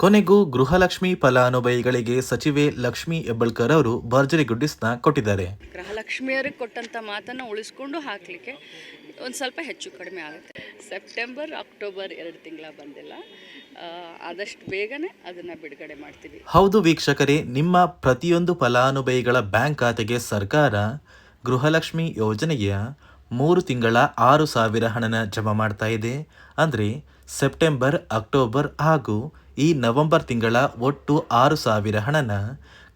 ಕೊನೆಗೂ ಗೃಹಲಕ್ಷ್ಮಿ ಫಲಾನುಭವಿಗಳಿಗೆ ಸಚಿವೆ ಲಕ್ಷ್ಮಿ ಹೆಬ್ಬಳ್ಕರ್ ಅವರು ಭರ್ಜರಿ ಗುಡ್ಡಿಸ್ನ ಕೊಟ್ಟಿದ್ದಾರೆ. ಗೃಹಲಕ್ಷ್ಮಿಯರಿಗೆ ಕೊಟ್ಟಂಥ ಮಾತನ್ನು ಉಳಿಸ್ಕೊಂಡು ಹಾಕಲಿಕ್ಕೆ ಒಂದು ಸ್ವಲ್ಪ ಹೆಚ್ಚು ಕಡಿಮೆ ಆಗುತ್ತೆ. ಸೆಪ್ಟೆಂಬರ್ ಅಕ್ಟೋಬರ್ ಎರಡು ತಿಂಗಳ ಬಂದಿಲ್ಲ. ಆದಷ್ಟು ಬೇಗನೆ ಅದನ್ನು ಬಿಡುಗಡೆ ಮಾಡ್ತೀವಿ. ಹೌದು ವೀಕ್ಷಕರೇ ನಿಮ್ಮ ಪ್ರತಿಯೊಂದು ಫಲಾನುಭವಿಗಳ ಬ್ಯಾಂಕ್ ಖಾತೆಗೆ ಸರ್ಕಾರ ಗೃಹಲಕ್ಷ್ಮಿ ಯೋಜನೆಯ ಮೂರು ತಿಂಗಳ ಆರು ಸಾವಿರ ಹಣನ ಜಮಾ ಮಾಡ್ತಾ ಇದೆ. ಅಂದರೆ ಸೆಪ್ಟೆಂಬರ್ ಅಕ್ಟೋಬರ್ ಹಾಗೂ ಈ ನವೆಂಬರ್ ತಿಂಗಳ ಒಟ್ಟು ಆರು ಸಾವಿರ ಹಣನ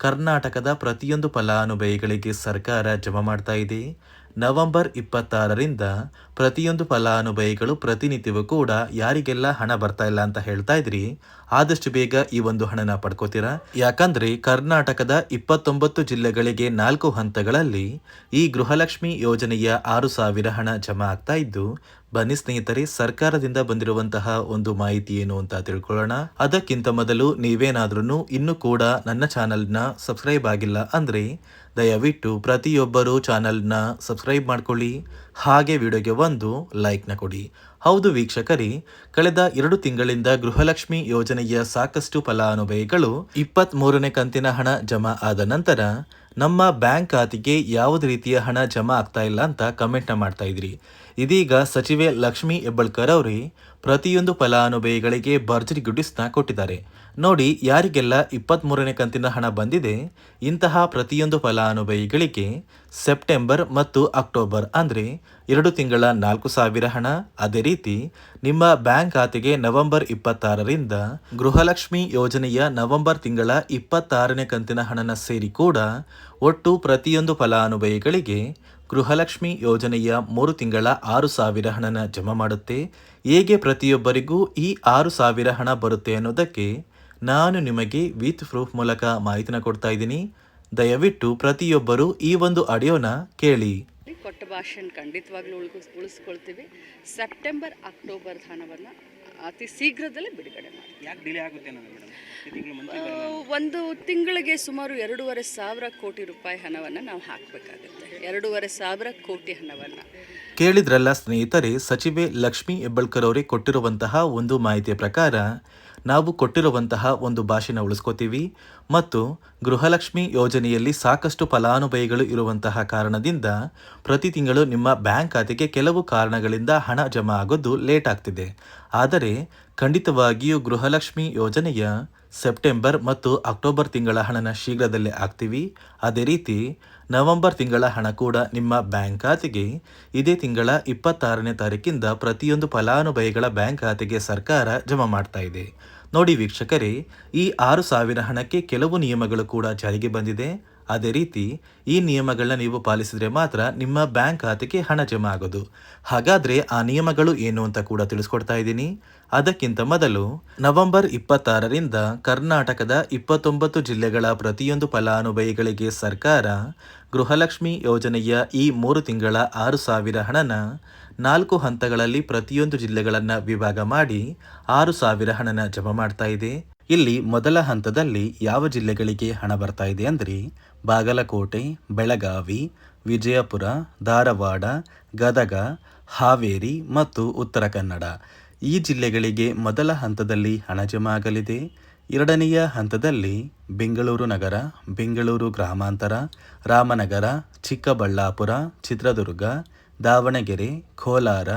ಕರ್ನಾಟಕದ ಪ್ರತಿಯೊಂದು ಫಲಾನುಭವಿಗಳಿಗೆ ಸರ್ಕಾರ ಜಮಾ ಮಾಡ್ತಾ ಇದೆ. ನವೆಂಬರ್ ಇಪ್ಪತ್ತಾರರಿಂದ ಪ್ರತಿಯೊಂದು ಫಲಾನುಭವಿಗಳು ಪ್ರತಿನಿತ್ಯವೂ ಕೂಡ ಯಾರಿಗೆಲ್ಲ ಹಣ ಬರ್ತಾ ಇಲ್ಲ ಅಂತ ಹೇಳ್ತಾ ಇದ್ರಿ, ಆದಷ್ಟು ಬೇಗ ಈ ಒಂದು ಹಣನ ಪಡ್ಕೋತೀರಾ? ಯಾಕಂದ್ರೆ ಕರ್ನಾಟಕದ ಇಪ್ಪತ್ತೊಂಬತ್ತು ಜಿಲ್ಲೆಗಳಿಗೆ ನಾಲ್ಕು ಹಂತಗಳಲ್ಲಿ ಈ ಗೃಹಲಕ್ಷ್ಮಿ ಯೋಜನೆಯ ಆರು ಸಾವಿರ ಹಣ ಜಮಾ ಆಗ್ತಾ ಇದ್ದು ಬನ್ನಿ ಸ್ನೇಹಿತರೆ, ಸರ್ಕಾರದಿಂದ ಬಂದಿರುವಂತಹ ಒಂದು ಮಾಹಿತಿ ಏನು ಅಂತ ತಿಳ್ಕೊಳ್ಳೋಣ. ಅದಕ್ಕಿಂತ ಮೊದಲು ನೀವೇನಾದ್ರೂ ಇನ್ನೂ ಕೂಡ ನನ್ನ ಚಾನಲ್ನ ಸಬ್ಸ್ಕ್ರೈಬ್ ಆಗಿಲ್ಲ ಅಂದ್ರೆ ದಯವಿಟ್ಟು ಪ್ರತಿಯೊಬ್ಬರು ಚಾನಲ್ನ ಸಬ್ಸ್ಕ್ರೈಬ್ ಮಾಡ್ಕೊಳ್ಳಿ. ಹಾಗೆ ವಿಡಿಯೋಗೆ ಒಂದು ಲೈಕ್ನ ಕೊಡಿ. ಹೌದು ವೀಕ್ಷಕರೇ, ಕಳೆದ ಎರಡು ತಿಂಗಳಿಂದ ಗೃಹಲಕ್ಷ್ಮಿ ಯೋಜನೆಯ ಸಾಕಷ್ಟು ಫಲಾನುಭವಿಗಳು ಇಪ್ಪತ್ತ್ ಮೂರನೇ ಕಂತಿನ ಹಣ ಜಮಾ ಆದ ನಂತರ ನಮ್ಮ ಬ್ಯಾಂಕ್ ಖಾತೆಗೆ ಯಾವುದೇ ರೀತಿಯ ಹಣ ಜಮಾ ಆಗ್ತಾ ಇಲ್ಲ ಅಂತ ಕಮೆಂಟ್ನ ಮಾಡ್ತಾ ಇದ್ರಿ. ಇದೀಗ ಸಚಿವೆ ಲಕ್ಷ್ಮಿ ಹೆಬ್ಬಳ್ಕರ್ ಅವರೇ ಪ್ರತಿಯೊಂದು ಫಲಾನುಭವಿಗಳಿಗೆ ಭರ್ಜರಿ ಗುಡಿಸ್ನ ಕೊಟ್ಟಿದ್ದಾರೆ. ನೋಡಿ, ಯಾರಿಗೆಲ್ಲ ಇಪ್ಪತ್ತ್ಮೂರನೇ ಕಂತಿನ ಹಣ ಬಂದಿದೆ, ಇಂತಹ ಪ್ರತಿಯೊಂದು ಫಲಾನುಭವಿಗಳಿಗೆ ಸೆಪ್ಟೆಂಬರ್ ಮತ್ತು ಅಕ್ಟೋಬರ್ ಅಂದರೆ ಎರಡು ತಿಂಗಳ ನಾಲ್ಕು ಸಾವಿರ ಹಣ. ಅದೇ ರೀತಿ, ನಿಮ್ಮ ಬ್ಯಾಂಕ್ ಖಾತೆಗೆ ನವೆಂಬರ್ ಇಪ್ಪತ್ತಾರರಿಂದ ಗೃಹಲಕ್ಷ್ಮಿ ಯೋಜನೆಯ ನವೆಂಬರ್ ತಿಂಗಳ ಇಪ್ಪತ್ತಾರನೇ ಕಂತಿನ ಹಣನ ಸೇರಿ ಕೂಡ ಒಟ್ಟು ಪ್ರತಿಯೊಂದು ಫಲಾನುಭವಿಗಳಿಗೆ ಗೃಹಲಕ್ಷ್ಮಿ ಯೋಜನೆಯ ಮೂರು ತಿಂಗಳ ಆರು ಸಾವಿರ ಹಣನ ಜಮಾ ಮಾಡುತ್ತೆ. ಹೇಗೆ ಪ್ರತಿಯೊಬ್ಬರಿಗೂ ಈ ಆರು ಸಾವಿರ ಹಣ ಬರುತ್ತೆ ಅನ್ನೋದಕ್ಕೆ ನಾನು ನಿಮಗೆ ವಿತ್ ಪ್ರೂಫ್ ಮೂಲಕ ಮಾಹಿತಿನ ಕೊಡ್ತಾ ಇದ್ದೀನಿ. ದಯವಿಟ್ಟು ಪ್ರತಿಯೊಬ್ಬರು ಈ ಒಂದು ಆಡಿಯೋನ ಕೇಳಿ. ಕೊಟ್ಟ ಭಾಷೆನ ಖಂಡಿತವಾಗ್ಲೂ ಉಳಿಸ್ ಉಳಿಸ್ಕೊಳ್ತೀವಿ. ಸೆಪ್ಟೆಂಬರ್ ಅಕ್ಟೋಬರ್ ಹಣವನ್ನು ಅತಿ ಶೀಘ್ರದಲ್ಲೇ ಬಿಡುಗಡೆ ಮಾಡಿ ಒಂದು ತಿಂಗಳಿಗೆ ಸುಮಾರು ಎರಡೂವರೆ ಸಾವಿರ ಕೋಟಿ ರೂಪಾಯಿ ಹಣವನ್ನು ನಾವು ಹಾಕಬೇಕಾಗುತ್ತೆ. ಎರಡೂವರೆ ಸಾವಿರ ಕೋಟಿ ಹಣವನ್ನು. ಕೇಳಿದ್ರಲ್ಲ ಸ್ನೇಹಿತರೆ ಸಚಿವೆ ಲಕ್ಷ್ಮಿ ಹೆಬ್ಬಳ್ಕರ್ ಅವರಿಗೆ ಕೊಟ್ಟಿರುವಂತಹ ಒಂದು ಮಾಹಿತಿಯ ಪ್ರಕಾರ ನಾವು ಕೊಟ್ಟಿರುವಂತಹ ಒಂದು ಭಾಷೆನ ಉಳಿಸ್ಕೋತೀವಿ. ಮತ್ತು ಗೃಹಲಕ್ಷ್ಮಿ ಯೋಜನೆಯಲ್ಲಿ ಸಾಕಷ್ಟು ಫಲಾನುಭವಿಗಳು ಇರುವಂತಹ ಕಾರಣದಿಂದ ಪ್ರತಿ ತಿಂಗಳು ನಿಮ್ಮ ಬ್ಯಾಂಕ್ ಖಾತೆಗೆ ಕೆಲವು ಕಾರಣಗಳಿಂದ ಹಣ ಜಮಾ ಆಗೋದು ಲೇಟ್ ಆಗ್ತಿದೆ. ಆದರೆ ಖಂಡಿತವಾಗಿಯೂ ಗೃಹಲಕ್ಷ್ಮಿ ಯೋಜನೆಯ ಸೆಪ್ಟೆಂಬರ್ ಮತ್ತು ಅಕ್ಟೋಬರ್ ತಿಂಗಳ ಹಣನ ಶೀಘ್ರದಲ್ಲೇ ಹಾಕ್ತೀವಿ. ಅದೇ ರೀತಿ, ನವೆಂಬರ್ ತಿಂಗಳ ಹಣ ಕೂಡ ನಿಮ್ಮ ಬ್ಯಾಂಕ್ ಖಾತೆಗೆ, ಇದೇ ತಿಂಗಳ ಇಪ್ಪತ್ತಾರನೇ ತಾರೀಕಿಂದ ಪ್ರತಿಯೊಂದು ಫಲಾನುಭವಿಗಳ ಬ್ಯಾಂಕ್ ಖಾತೆಗೆ ಸರ್ಕಾರ ಜಮಾ ಮಾಡ್ತಾ ಇದೆ. ನೋಡಿ ವೀಕ್ಷಕರೇ, ಈ ಆರು ಸಾವಿರ ಹಣಕ್ಕೆ ಕೆಲವು ನಿಯಮಗಳು ಕೂಡ ಜಾರಿಗೆ ಬಂದಿದೆ. ಅದೇ ರೀತಿ ಈ ನಿಯಮಗಳನ್ನ ನೀವು ಪಾಲಿಸಿದರೆ ಮಾತ್ರ ನಿಮ್ಮ ಬ್ಯಾಂಕ್ ಖಾತೆಗೆ ಹಣ ಜಮಾ ಆಗೋದು. ಹಾಗಾದ್ರೆ ಆ ನಿಯಮಗಳು ಏನು ಅಂತ ಕೂಡ ತಿಳಿಸ್ಕೊಡ್ತಾ ಇದ್ದೀನಿ. ಅದಕ್ಕಿಂತ ಮೊದಲು ನವೆಂಬರ್ ಇಪ್ಪತ್ತಾರರಿಂದ ಕರ್ನಾಟಕದ ಇಪ್ಪತ್ತೊಂಬತ್ತು ಜಿಲ್ಲೆಗಳ ಪ್ರತಿಯೊಂದು ಫಲಾನುಭವಿಗಳಿಗೆ ಸರ್ಕಾರ ಗೃಹಲಕ್ಷ್ಮಿ ಯೋಜನೆಯ ಈ ಮೂರು ತಿಂಗಳ ಆರು ಸಾವಿರ ಹಣನ ನಾಲ್ಕು ಹಂತಗಳಲ್ಲಿ ಪ್ರತಿಯೊಂದು ಜಿಲ್ಲೆಗಳನ್ನು ವಿಭಾಗ ಮಾಡಿ ಆರು ಸಾವಿರ ಹಣನ ಜಮಾ ಮಾಡ್ತಾ ಇದೆ. ಇಲ್ಲಿ ಮೊದಲ ಹಂತದಲ್ಲಿ ಯಾವ ಜಿಲ್ಲೆಗಳಿಗೆ ಹಣ ಬರ್ತಾ ಇದೆ ಅಂದರೆ ಬಾಗಲಕೋಟೆ, ಬೆಳಗಾವಿ, ವಿಜಯಪುರ, ಧಾರವಾಡ, ಗದಗ, ಹಾವೇರಿ ಮತ್ತು ಉತ್ತರ ಕನ್ನಡ. ಈ ಜಿಲ್ಲೆಗಳಿಗೆ ಮೊದಲ ಹಂತದಲ್ಲಿ ಹಣ ಜಮಾ ಆಗಲಿದೆ. ಎರಡನೆಯ ಹಂತದಲ್ಲಿ ಬೆಂಗಳೂರು ನಗರ, ಬೆಂಗಳೂರು ಗ್ರಾಮಾಂತರ, ರಾಮನಗರ, ಚಿಕ್ಕಬಳ್ಳಾಪುರ, ಚಿತ್ರದುರ್ಗ, ದಾವಣಗೆರೆ, ಕೋಲಾರ,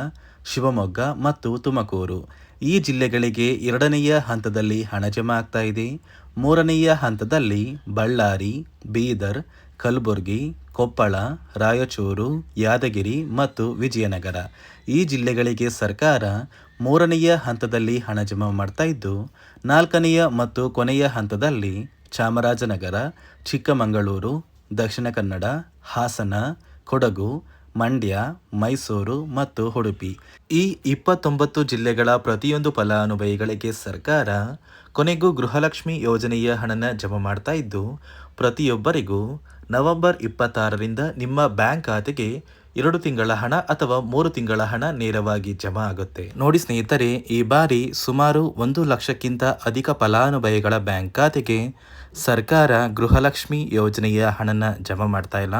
ಶಿವಮೊಗ್ಗ ಮತ್ತು ತುಮಕೂರು. ಈ ಜಿಲ್ಲೆಗಳಿಗೆ ಎರಡನೆಯ ಹಂತದಲ್ಲಿ ಹಣ ಜಮಾ ಆಗ್ತಾ ಇದೆ. ಮೂರನೆಯ ಹಂತದಲ್ಲಿ ಬಳ್ಳಾರಿ, ಬೀದರ್, ಕಲಬುರಗಿ, ಕೊಪ್ಪಳ, ರಾಯಚೂರು, ಯಾದಗಿರಿ ಮತ್ತು ವಿಜಯನಗರ. ಈ ಜಿಲ್ಲೆಗಳಿಗೆ ಸರ್ಕಾರ ಮೂರನೆಯ ಹಂತದಲ್ಲಿ ಹಣ ಜಮಾ ಮಾಡ್ತಾ ಇದ್ದು, ನಾಲ್ಕನೆಯ ಮತ್ತು ಕೊನೆಯ ಹಂತದಲ್ಲಿ ಚಾಮರಾಜನಗರ, ಚಿಕ್ಕಮಗಳೂರು, ದಕ್ಷಿಣ ಕನ್ನಡ, ಹಾಸನ, ಕೊಡಗು ಮಂಡ್ಯ, ಮೈಸೂರು ಮತ್ತು ಉಡುಪಿ. ಈ ಇಪ್ಪತ್ತೊಂಬತ್ತು ಜಿಲ್ಲೆಗಳ ಪ್ರತಿಯೊಂದು ಫಲಾನುಭವಿಗಳಿಗೆ ಸರ್ಕಾರ ಕೊನೆಗೂ ಗೃಹಲಕ್ಷ್ಮಿ ಯೋಜನೆಯ ಹಣನ ಜಮಾ ಮಾಡ್ತಾ ಇದ್ದು, ಪ್ರತಿಯೊಬ್ಬರಿಗೂ ನವೆಂಬರ್ ಇಪ್ಪತ್ತಾರರಿಂದ ನಿಮ್ಮ ಬ್ಯಾಂಕ್ ಖಾತೆಗೆ ಎರಡು ತಿಂಗಳ ಹಣ ಅಥವಾ ಮೂರು ತಿಂಗಳ ಹಣ ನೇರವಾಗಿ ಜಮಾ ಆಗುತ್ತೆ. ನೋಡಿ ಸ್ನೇಹಿತರೆ, ಈ ಬಾರಿ ಸುಮಾರು ಒಂದು ಲಕ್ಷಕ್ಕಿಂತ ಅಧಿಕ ಫಲಾನುಭವಿಗಳ ಬ್ಯಾಂಕ್ ಖಾತೆಗೆ ಸರ್ಕಾರ ಗೃಹಲಕ್ಷ್ಮಿ ಯೋಜನೆಯ ಹಣನ ಜಮಾ ಮಾಡ್ತಾ ಇಲ್ಲ.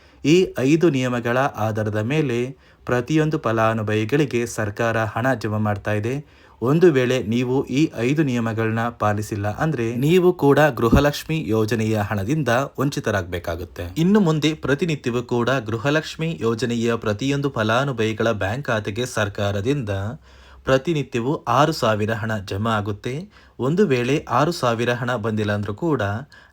ಈ ಐದು ನಿಯಮಗಳ ಆಧಾರದ ಮೇಲೆ ಪ್ರತಿಯೊಂದು ಫಲಾನುಭವಿಗಳಿಗೆ ಸರ್ಕಾರ ಹಣ ಜಮಾ ಮಾಡ್ತಾ ಇದೆ. ಒಂದು ವೇಳೆ ನೀವು ಈ ಐದು ನಿಯಮಗಳನ್ನ ಪಾಲಿಸಿಲ್ಲ ಅಂದ್ರೆ ನೀವು ಕೂಡ ಗೃಹಲಕ್ಷ್ಮಿ ಯೋಜನೆಯ ಹಣದಿಂದ ವಂಚಿತರಾಗಬೇಕಾಗುತ್ತೆ. ಇನ್ನು ಮುಂದೆ ಪ್ರತಿನಿತ್ಯವೂ ಕೂಡ ಗೃಹಲಕ್ಷ್ಮಿ ಯೋಜನೆಯ ಪ್ರತಿಯೊಂದು ಫಲಾನುಭವಿಗಳ ಬ್ಯಾಂಕ್ ಖಾತೆಗೆ ಸರ್ಕಾರದಿಂದ ಪ್ರತಿನಿತ್ಯವೂ ಆರು ಸಾವಿರ ಹಣ ಜಮಾ ಆಗುತ್ತೆ. ಒಂದು ವೇಳೆ ಆರು ಸಾವಿರ ಹಣ ಬಂದಿಲ್ಲ ಅಂದರೂ ಕೂಡ